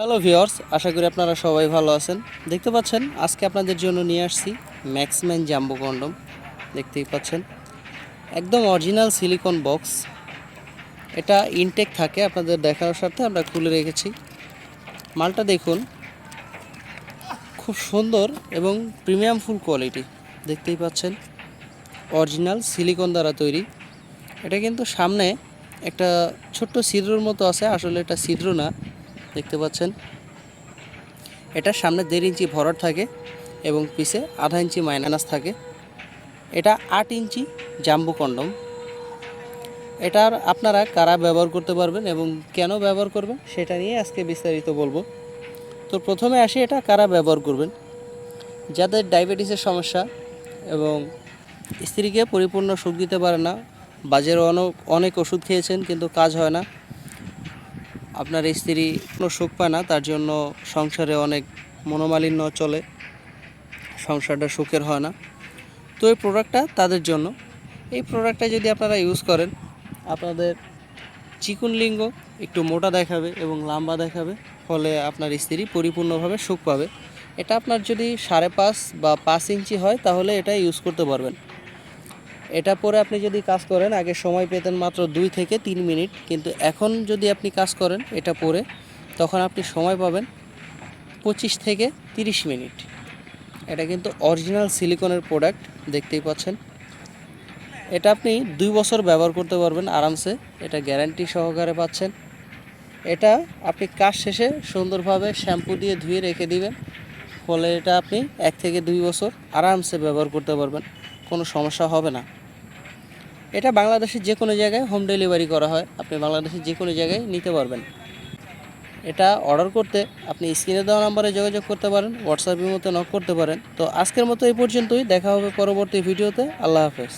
Hello viewers আশা করি আপনারা সবাই ভালো আছেন। দেখতে পাচ্ছেন, আজকে আপনাদের জন্য নিয়ে আসছি ম্যাক্সম্যান জাম্বো কন্ডম দেখতেই পাচ্ছেন, একদম অরিজিনাল সিলিকন বক্স এটা ইনটেক থাকে আপনাদের দেখানোর সাথে, আমরা খুলে রেখেছি। মালটা দেখুন, খুব সুন্দর এবং প্রিমিয়াম ফুল কোয়ালিটি দেখতেই পাচ্ছেন অরিজিনাল সিলিকন দ্বারা তৈরি। এটা কিন্তু সামনে একটা ছোট্ট ছিদ্রর মতো আছে, আসলে এটা ছিদ্র না। দেখতে পাচ্ছেন। এটা সামনে দেড় ইঞ্চি ভরাট থাকে এবং পিছে আধা ইঞ্চি মাইনাস থাকে। এটা আট ইঞ্চি জাম্বু কন্ডম। এটার আপনারা কারা ব্যবহার করতে পারবেন এবং কেন ব্যবহার করবেন সেটা নিয়ে আজকে বিস্তারিত বলব। তো প্রথমে আসি এটা কারা ব্যবহার করবেন। যাদের ডায়াবেটিসের সমস্যা এবং স্ত্রীকে পরিপূর্ণ সুখ দিতে পারে না, বাজারে অনেক অনেক ওষুধ খেয়েছেন কিন্তু কাজ হয় না আপনার স্ত্রী কোনো সুখ পায় না, তার জন্য সংসারে অনেক মনোমালিন্য চলে। সংসারটা সুখের হয় না। তো এই প্রোডাক্টটা তাদের জন্য। এই প্রোডাক্টটা যদি আপনারা ইউজ করেন, আপনাদের চিকুন লিঙ্গ একটু মোটা দেখাবে এবং লম্বা দেখাবে, ফলে আপনার স্ত্রী পরিপূর্ণভাবে সুখ পাবে। এটা আপনার যদি সাড়ে পাঁচ বা পাঁচ ইঞ্চি হয়, তাহলে এটা ইউজ করতে পারবেন। এটা পরে আপনি যদি কাজ করেন, আগে সময় পেতেন মাত্র দুই থেকে তিন মিনিট, কিন্তু এখন যদি আপনি কাজ করেন এটা পরে, তখন আপনি সময় পাবেন পঁচিশ থেকে তিরিশ মিনিট। এটা কিন্তু অরিজিনাল সিলিকনের প্রোডাক্ট, দেখতেই পাচ্ছেন। এটা আপনি দুই বছর ব্যবহার করতে পারবেন আরামসে, এটা গ্যারান্টি সহকারে পাচ্ছেন। এটা আপনি কাজ শেষে সুন্দরভাবে শ্যাম্পু দিয়ে ধুয়ে রেখে দিবেন, ফলে এটা আপনি এক থেকে দুই বছর আরামসে ব্যবহার করতে পারবেন। কোনো সমস্যা হবে না। এটা বাংলাদেশের যে কোনো জায়গায় হোম ডেলিভারি করা হয়, আপনি বাংলাদেশের যে কোনো জায়গায় নিতে পারবেন। এটা অর্ডার করতে আপনি স্ক্রিনে দেওয়া নাম্বারে যোগাযোগ করতে পারেন হোয়াটসঅ্যাপের মতো নক করতে পারেন। তো আজকের মতো এই পর্যন্তই, দেখা হবে পরবর্তী ভিডিওতে। আল্লাহ হাফেজ।